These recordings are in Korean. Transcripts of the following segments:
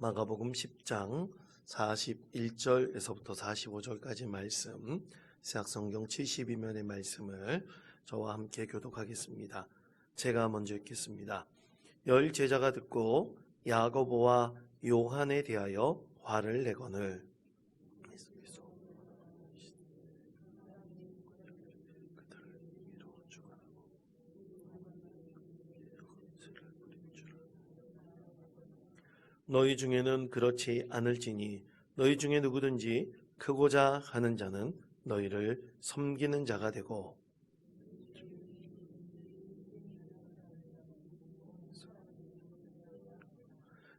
마가복음 10장 41절에서부터 45절까지 말씀, 세학성경 72면의 말씀을 저와 함께 교독하겠습니다. 제가 먼저 읽겠습니다. 열 제자가 듣고 야고보와 요한에 대하여 화를 내거늘 너희 중에는 그렇지 않을지니 너희 중에 누구든지 크고자 하는 자는 너희를 섬기는 자가 되고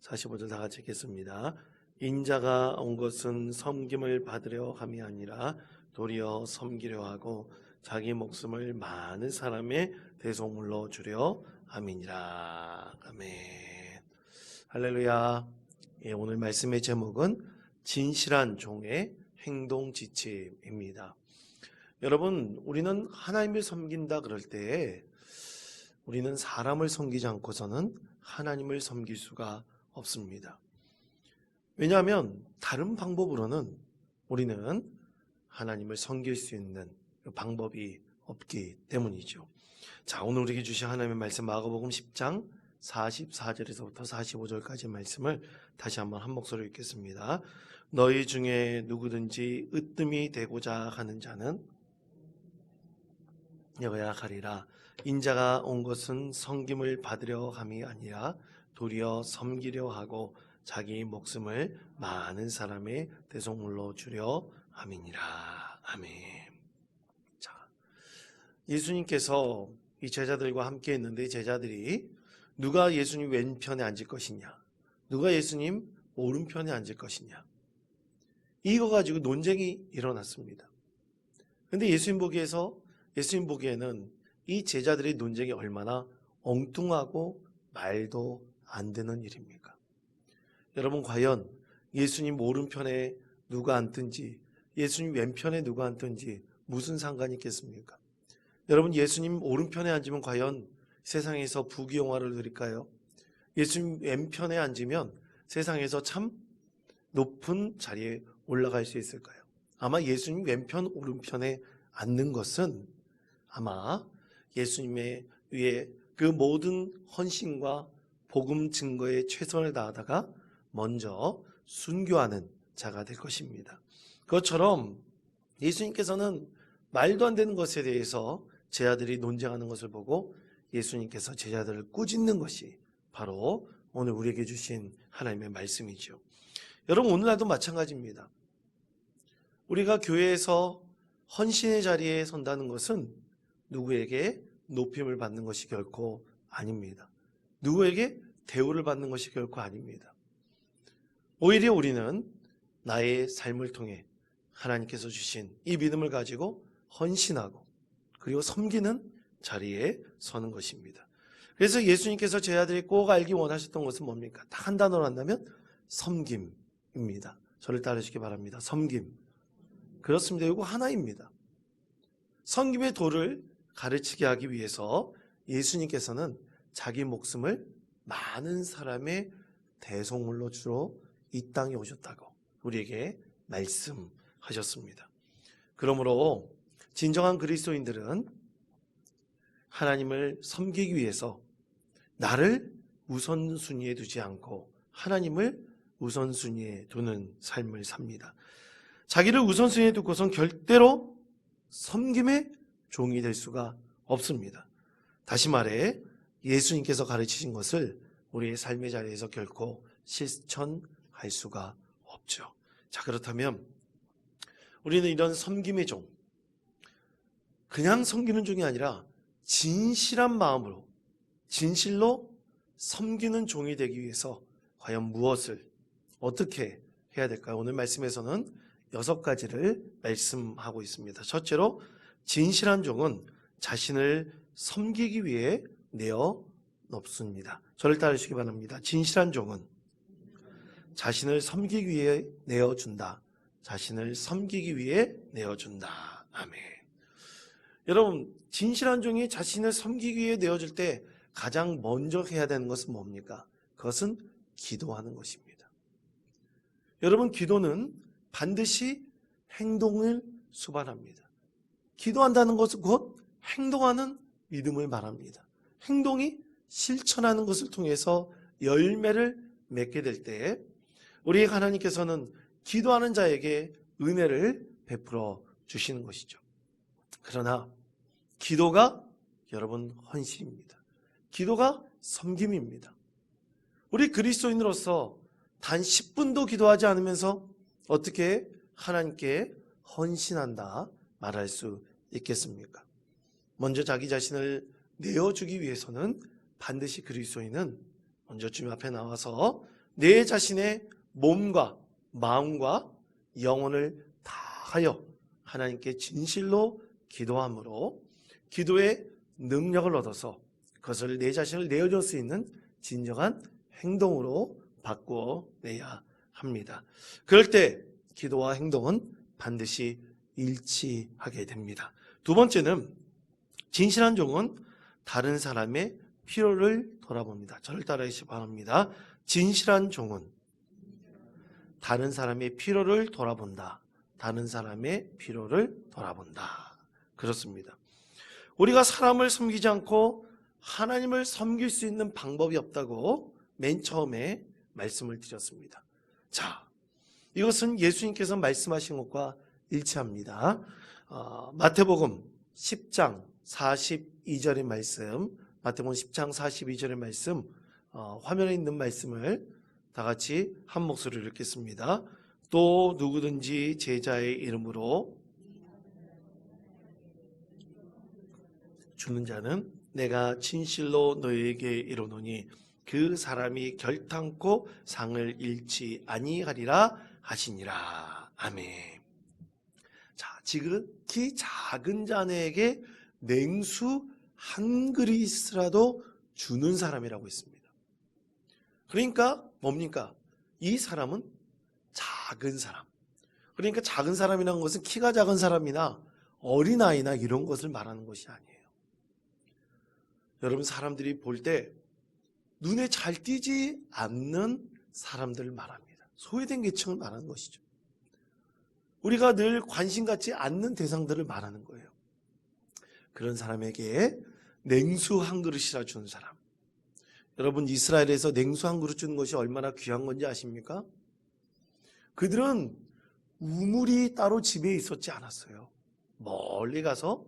45절 다 같이 읽겠습니다. 인자가 온 것은 섬김을 받으려 함이 아니라 도리어 섬기려 하고 자기 목숨을 많은 사람의 대속물로 주려 함이니라. 아멘. 할렐루야. 예, 오늘 말씀의 제목은 진실한 종의 행동 지침입니다. 여러분, 우리는 하나님을 섬긴다 그럴 때 우리는 사람을 섬기지 않고서는 하나님을 섬길 수가 없습니다. 왜냐하면 다른 방법으로는 우리는 하나님을 섬길 수 있는 방법이 없기 때문이죠. 자, 오늘 우리에게 주신 하나님의 말씀 마가복음 10장 44절에서부터 45절까지 말씀을 다시 한번 한 목소리로 읽겠습니다. 너희 중에 누구든지 으뜸이 되고자 하는 자는 여야 가리라. 인자가 온 것은 섬김을 받으려 함이 아니라 도리어 섬기려 하고 자기 목숨을 많은 사람의 대속물로 주려 함이니라. 아멘. 자, 예수님께서 이 제자들과 함께 있는데 제자들이 누가 예수님 왼편에 앉을 것이냐? 누가 예수님 오른편에 앉을 것이냐? 이거 가지고 논쟁이 일어났습니다. 근데 예수님 보기에서 예수님 보기에는 이 제자들의 논쟁이 얼마나 엉뚱하고 말도 안 되는 일입니까? 여러분 과연 예수님 오른편에 누가 앉든지 예수님 왼편에 누가 앉든지 무슨 상관이 있겠습니까? 여러분 예수님 오른편에 앉으면 과연 세상에서 부귀영화를 누릴까요? 예수님 왼편에 앉으면 세상에서 참 높은 자리에 올라갈 수 있을까요? 아마 예수님 왼편 오른편에 앉는 것은 아마 예수님의 위에 그 모든 헌신과 복음 증거에 최선을 다하다가 먼저 순교하는 자가 될 것입니다. 그것처럼 예수님께서는 말도 안 되는 것에 대해서 제자들이 논쟁하는 것을 보고 예수님께서 제자들을 꾸짖는 것이 바로 오늘 우리에게 주신 하나님의 말씀이죠. 여러분 오늘날도 마찬가지입니다. 우리가 교회에서 헌신의 자리에 선다는 것은 누구에게 높임을 받는 것이 결코 아닙니다. 누구에게 대우를 받는 것이 결코 아닙니다. 오히려 우리는 나의 삶을 통해 하나님께서 주신 이 믿음을 가지고 헌신하고 그리고 섬기는 자리에 서는 것입니다. 그래서 예수님께서 제 아들이 꼭 알기 원하셨던 것은 뭡니까? 딱 한 단어로 한다면 섬김입니다. 저를 따르시기 바랍니다. 섬김. 그렇습니다. 이거 하나입니다. 섬김의 도를 가르치게 하기 위해서 예수님께서는 자기 목숨을 많은 사람의 대속물로 주로 이 땅에 오셨다고 우리에게 말씀하셨습니다. 그러므로 진정한 그리스도인들은 하나님을 섬기기 위해서 나를 우선순위에 두지 않고 하나님을 우선순위에 두는 삶을 삽니다. 자기를 우선순위에 두고선 절대로 섬김의 종이 될 수가 없습니다. 다시 말해 예수님께서 가르치신 것을 우리의 삶의 자리에서 결코 실천할 수가 없죠. 자, 그렇다면 우리는 이런 섬김의 종, 그냥 섬기는 종이 아니라 진실한 마음으로, 진실로 섬기는 종이 되기 위해서 과연 무엇을, 어떻게 해야 될까요? 오늘 말씀에서는 여섯 가지를 말씀하고 있습니다. 첫째로, 진실한 종은 자신을 섬기기 위해 내어 놓습니다. 저를 따르시기 바랍니다. 진실한 종은 자신을 섬기기 위해 내어준다. 자신을 섬기기 위해 내어준다. 아멘. 여러분, 진실한 종이 자신을 섬기기 위해 내어줄 때 가장 먼저 해야 되는 것은 뭡니까? 그것은 기도하는 것입니다. 여러분, 기도는 반드시 행동을 수반합니다. 기도한다는 것은 곧 행동하는 믿음을 말합니다. 행동이 실천하는 것을 통해서 열매를 맺게 될 때, 우리 하나님께서는 기도하는 자에게 은혜를 베풀어 주시는 것이죠. 그러나, 기도가 여러분 헌신입니다. 기도가 섬김입니다. 우리 그리스도인으로서 단 10분도 기도하지 않으면서 어떻게 하나님께 헌신한다 말할 수 있겠습니까? 먼저 자기 자신을 내어주기 위해서는 반드시 그리스도인은 먼저 주님 앞에 나와서 내 자신의 몸과 마음과 영혼을 다하여 하나님께 진실로 기도함으로 기도의 능력을 얻어서 그것을 내 자신을 내어줄 수 있는 진정한 행동으로 바꿔내야 합니다. 그럴 때 기도와 행동은 반드시 일치하게 됩니다. 두 번째는 진실한 종은 다른 사람의 필요를 돌아봅니다. 저를 따라해 주시기 바랍니다. 진실한 종은 다른 사람의 필요를 돌아본다. 다른 사람의 필요를 돌아본다. 그렇습니다. 우리가 사람을 섬기지 않고 하나님을 섬길 수 있는 방법이 없다고 맨 처음에 말씀을 드렸습니다. 자, 이것은 예수님께서 말씀하신 것과 일치합니다. 어, 마태복음 10장 42절의 말씀, 마태복음 10장 42절의 말씀, 어, 화면에 있는 말씀을 다 같이 한 목소리로 읽겠습니다. 또 누구든지 제자의 이름으로 주는 자는 내가 진실로 너에게 이르노니 그 사람이 결탄코 상을 잃지 아니하리라 하시니라. 아멘. 자, 지극히 작은 자에게 냉수 한 그릇이라도 주는 사람이라고 했습니다. 그러니까 뭡니까? 이 사람은 작은 사람. 그러니까 작은 사람이라는 것은 키가 작은 사람이나 어린아이나 이런 것을 말하는 것이 아니에요. 여러분 사람들이 볼 때 눈에 잘 띄지 않는 사람들을 말합니다. 소외된 계층을 말하는 것이죠. 우리가 늘 관심 갖지 않는 대상들을 말하는 거예요. 그런 사람에게 냉수 한 그릇이라 주는 사람. 여러분 이스라엘에서 냉수 한 그릇 주는 것이 얼마나 귀한 건지 아십니까? 그들은 우물이 따로 집에 있었지 않았어요. 멀리 가서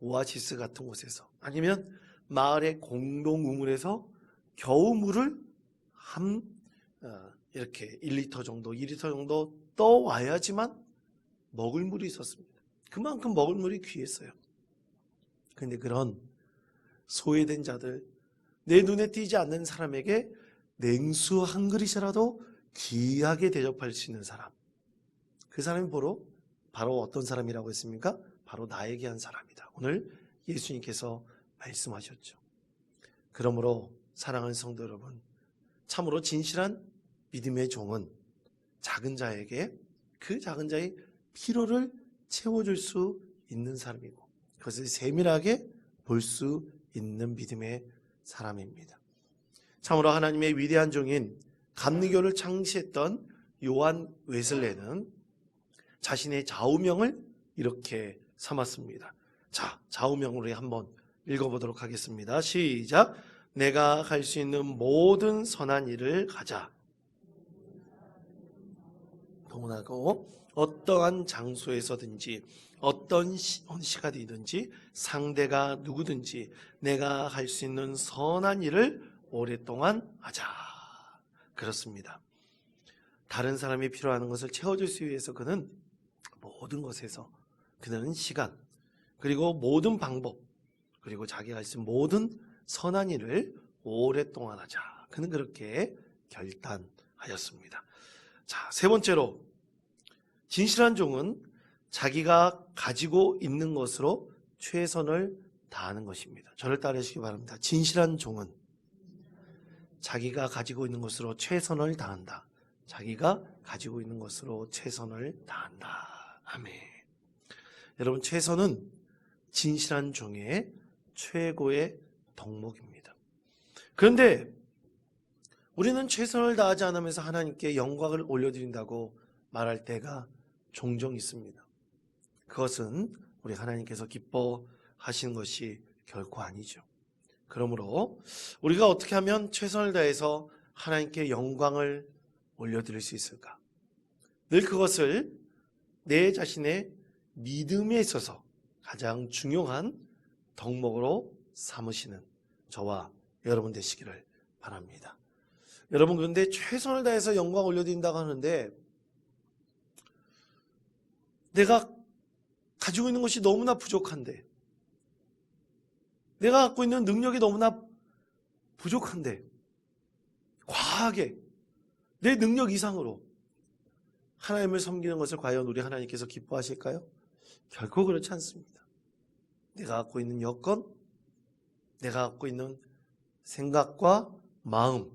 오아시스 같은 곳에서 아니면 마을의 공동 우물에서 겨우 물을 한 어, 이렇게 1리터 정도, 2리터 정도 떠와야지만 먹을 물이 있었습니다. 그만큼 먹을 물이 귀했어요. 근데 그런 소외된 자들, 내 눈에 띄지 않는 사람에게 냉수 한 그릇이라도 귀하게 대접할 수 있는 사람. 그 사람이 바로, 바로 어떤 사람이라고 했습니까? 바로 나에게 한 사람이다. 오늘 예수님께서 말씀하셨죠. 그러므로 사랑하는 성도 여러분, 참으로 진실한 믿음의 종은 작은 자에게 그 작은 자의 필요를 채워줄 수 있는 사람이고 그것을 세밀하게 볼 수 있는 믿음의 사람입니다. 참으로 하나님의 위대한 종인 감리교를 창시했던 요한 웨슬레는 자신의 좌우명을 이렇게 삼았습니다. 자, 좌우명으로 한번 읽어보도록 하겠습니다. 시작. 내가 갈수 있는 모든 선한 일을 가자. 동원하고 어떠한 장소에서든지 어떤 시- 시간이든지 상대가 누구든지 내가 할 수 있는 선한 일을 오랫동안 하자. 그렇습니다. 다른 사람이 필요하는 것을 채워줄 수 위해서 그는 모든 것에서 그는 시간 그리고 모든 방법 그리고 자기가 있는 모든 선한 일을 오랫동안 하자. 그는 그렇게 결단하였습니다. 자, 세 번째로 진실한 종은 자기가 가지고 있는 것으로 최선을 다하는 것입니다. 저를 따르시기 바랍니다. 진실한 종은 자기가 가지고 있는 것으로 최선을 다한다. 자기가 가지고 있는 것으로 최선을 다한다. 아멘. 여러분, 최선은 진실한 종의 최고의 덕목입니다. 그런데 우리는 최선을 다하지 않으면서 하나님께 영광을 올려드린다고 말할 때가 종종 있습니다. 그것은 우리 하나님께서 기뻐하시는 것이 결코 아니죠. 그러므로 우리가 어떻게 하면 최선을 다해서 하나님께 영광을 올려드릴 수 있을까? 늘 그것을 내 자신의 믿음에 있어서 가장 중요한 덕목으로 삼으시는 저와 여러분 되시기를 바랍니다. 여러분 그런데 최선을 다해서 영광 올려드린다고 하는데 내가 가지고 있는 것이 너무나 부족한데 내가 갖고 있는 능력이 너무나 부족한데 과하게 내 능력 이상으로 하나님을 섬기는 것을 과연 우리 하나님께서 기뻐하실까요? 결코 그렇지 않습니다. 내가 갖고 있는 여건, 내가 갖고 있는 생각과 마음,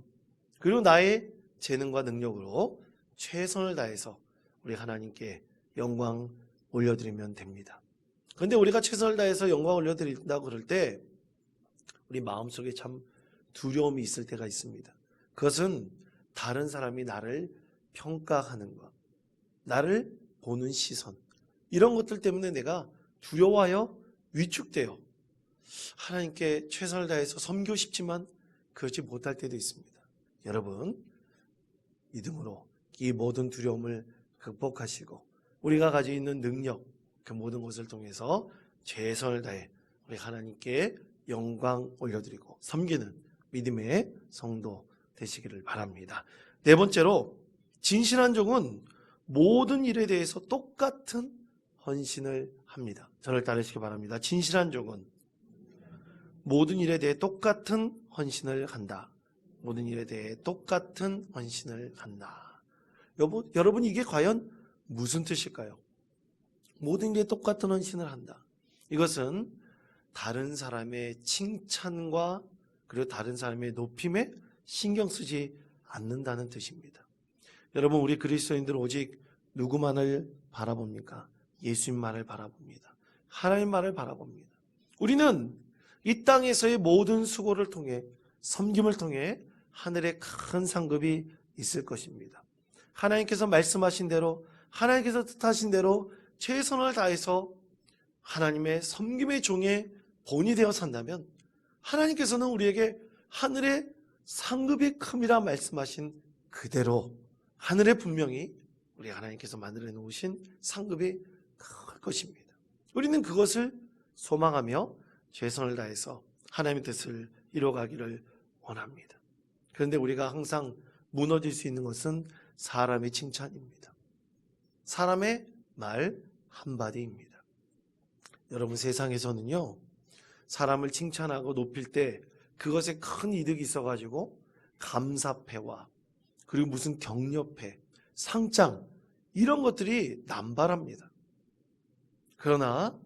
그리고 나의 재능과 능력으로 최선을 다해서 우리 하나님께 영광 올려드리면 됩니다. 그런데 우리가 최선을 다해서 영광 올려드린다고 그럴 때 우리 마음속에 참 두려움이 있을 때가 있습니다. 그것은 다른 사람이 나를 평가하는 것, 나를 보는 시선, 이런 것들 때문에 내가 두려워하여 위축되어 하나님께 최선을 다해서 섬기고 싶지만 그렇지 못할 때도 있습니다. 여러분, 믿음으로 이 모든 두려움을 극복하시고 우리가 가지고 있는 능력, 그 모든 것을 통해서 최선을 다해 우리 하나님께 영광 올려드리고 섬기는 믿음의 성도 되시기를 바랍니다. 네 번째로 진실한 종은 모든 일에 대해서 똑같은 헌신을 합니다. 저를 따르시기 바랍니다. 진실한 종은 모든 일에 대해 똑같은 헌신을 한다. 모든 일에 대해 똑같은 헌신을 한다. 여보, 여러분 이게 과연 무슨 뜻일까요? 모든 일에 똑같은 헌신을 한다. 이것은 다른 사람의 칭찬과 그리고 다른 사람의 높임에 신경 쓰지 않는다는 뜻입니다. 여러분 우리 그리스도인들은 오직 누구만을 바라봅니까? 예수님만을 바라봅니다. 하나님만을 바라봅니다. 우리는 이 땅에서의 모든 수고를 통해 섬김을 통해 하늘의 큰 상급이 있을 것입니다. 하나님께서 말씀하신 대로 하나님께서 뜻하신 대로 최선을 다해서 하나님의 섬김의 종의 본이 되어 산다면 하나님께서는 우리에게 하늘의 상급이 큼이라 말씀하신 그대로 하늘에 분명히 우리 하나님께서 만들어 놓으신 상급이 클 것입니다. 우리는 그것을 소망하며 최선을 다해서 하나님의 뜻을 이뤄가기를 원합니다. 그런데 우리가 항상 무너질 수 있는 것은 사람의 칭찬입니다. 사람의 말 한마디입니다. 여러분 세상에서는요, 사람을 칭찬하고 높일 때 그것에 큰 이득이 있어가지고 감사패와 그리고 무슨 격려패, 상장 이런 것들이 남발합니다. 그러나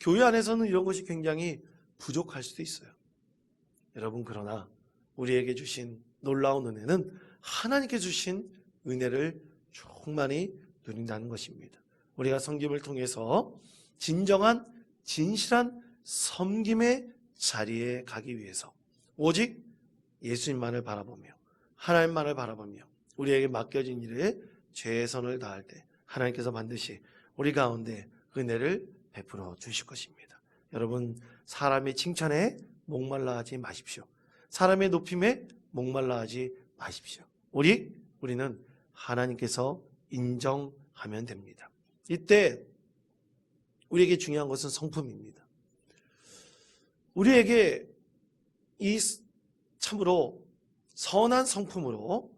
교회 안에서는 이런 것이 굉장히 부족할 수도 있어요. 여러분 그러나 우리에게 주신 놀라운 은혜는 하나님께 주신 은혜를 충만히 누린다는 것입니다. 우리가 성김을 통해서 진정한 진실한 섬김의 자리에 가기 위해서 오직 예수님만을 바라보며 하나님만을 바라보며 우리에게 맡겨진 일에 최선을 다할 때 하나님께서 반드시 우리 가운데 은혜를 베풀어 주실 것입니다. 여러분 사람의 칭찬에 목말라 하지 마십시오. 사람의 높임에 목말라 하지 마십시오. 우리 우리는 하나님께서 인정하면 됩니다. 이때 우리에게 중요한 것은 성품입니다. 우리에게 이 참으로 선한 성품으로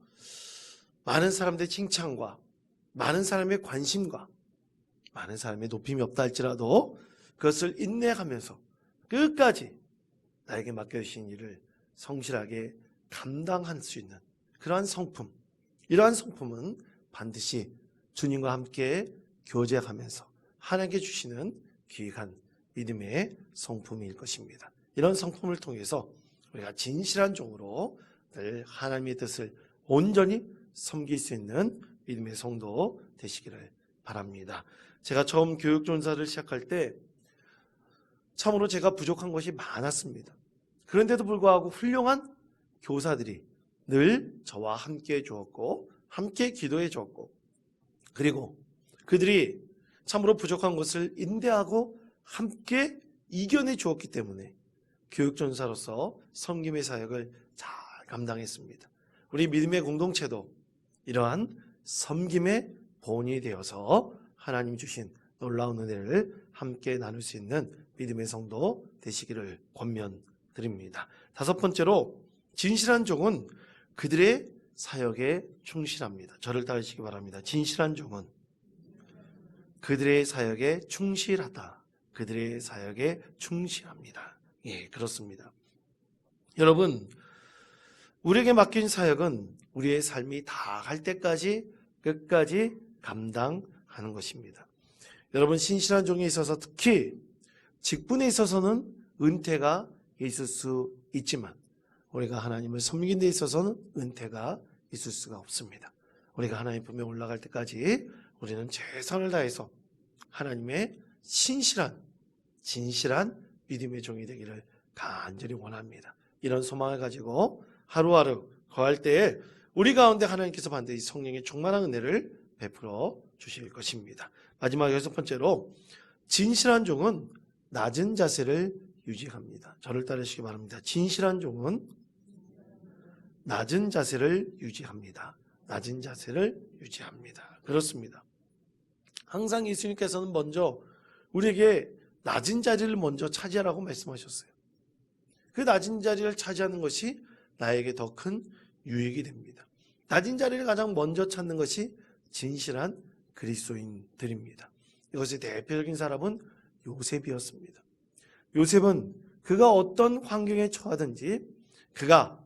많은 사람들의 칭찬과 많은 사람의 관심과 많은 사람의 높임이 없다 할지라도 그것을 인내하면서 끝까지 나에게 맡겨주신 일을 성실하게 감당할 수 있는 그러한 성품, 이러한 성품은 반드시 주님과 함께 교제하면서 하나님께 주시는 귀한 믿음의 성품일 것입니다. 이런 성품을 통해서 우리가 진실한 종으로 늘 하나님의 뜻을 온전히 섬길 수 있는 믿음의 성도 되시기를 바랍니다. 제가 처음 교육전사를 시작할 때 참으로 제가 부족한 것이 많았습니다. 그런데도 불구하고 훌륭한 교사들이 늘 저와 함께 주었고 함께 기도해 주었고 그리고 그들이 참으로 부족한 것을 인내하고 함께 이겨내 주었기 때문에 교육전사로서 섬김의 사역을 잘 감당했습니다. 우리 믿음의 공동체도 이러한 섬김의 본이 되어서 하나님 주신 놀라운 은혜를 함께 나눌 수 있는 믿음의 성도 되시기를 권면드립니다. 다섯 번째로 진실한 종은 그들의 사역에 충실합니다. 저를 따르시기 바랍니다. 진실한 종은 그들의 사역에 충실하다. 그들의 사역에 충실합니다. 예, 그렇습니다. 여러분, 우리에게 맡긴 사역은 우리의 삶이 다 갈 때까지 끝까지 감당 하는 것입니다. 여러분, 신실한 종에 있어서 특히 직분에 있어서는 은퇴가 있을 수 있지만 우리가 하나님을 섬긴 데 있어서는 은퇴가 있을 수가 없습니다. 우리가 하나님 품에 올라갈 때까지 우리는 최선을 다해서 하나님의 신실한 진실한 믿음의 종이 되기를 간절히 원합니다. 이런 소망을 가지고 하루하루 거할 때에 우리 가운데 하나님께서 반드시 성령의 충만한 은혜를 베풀어 주실 것입니다. 마지막 여섯 번째로 진실한 종은 낮은 자세를 유지합니다. 저를 따르시기 바랍니다. 진실한 종은 낮은 자세를 유지합니다. 낮은 자세를 유지합니다. 그렇습니다. 항상 예수님께서는 먼저 우리에게 낮은 자리를 먼저 차지하라고 말씀하셨어요. 그 낮은 자리를 차지하는 것이 나에게 더 큰 유익이 됩니다. 낮은 자리를 가장 먼저 찾는 것이 진실한 그리스도인들입니다. 이것의 대표적인 사람은 요셉이었습니다. 요셉은 그가 어떤 환경에 처하든지 그가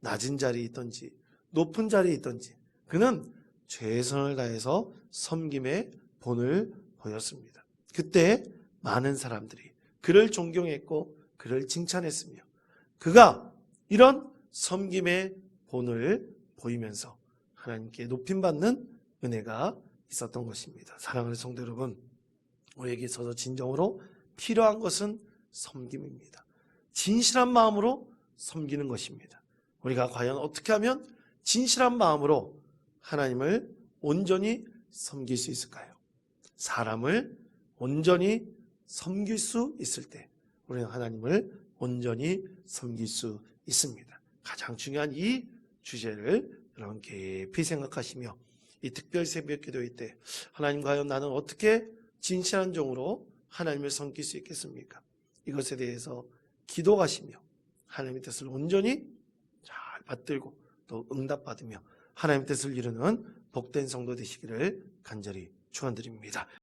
낮은 자리에 있든지 높은 자리에 있든지 그는 최선을 다해서 섬김의 본을 보였습니다. 그때 많은 사람들이 그를 존경했고 그를 칭찬했으며 그가 이런 섬김의 본을 보이면서 하나님께 높임받는 은혜가 있었던 것입니다. 사랑하는 성도 여러분, 우리에게 있어서 진정으로 필요한 것은 섬김입니다. 진실한 마음으로 섬기는 것입니다. 우리가 과연 어떻게 하면 진실한 마음으로 하나님을 온전히 섬길 수 있을까요? 사람을 온전히 섬길 수 있을 때 우리는 하나님을 온전히 섬길 수 있습니다. 가장 중요한 이 주제를 여러분 깊이 생각하시며 이 특별 새벽 기도회 때 하나님 과연 나는 어떻게 진실한 종으로 하나님을 섬길 수 있겠습니까? 이것에 대해서 기도하시며 하나님의 뜻을 온전히 잘 받들고 또 응답받으며 하나님의 뜻을 이루는 복된 성도 되시기를 간절히 축원드립니다.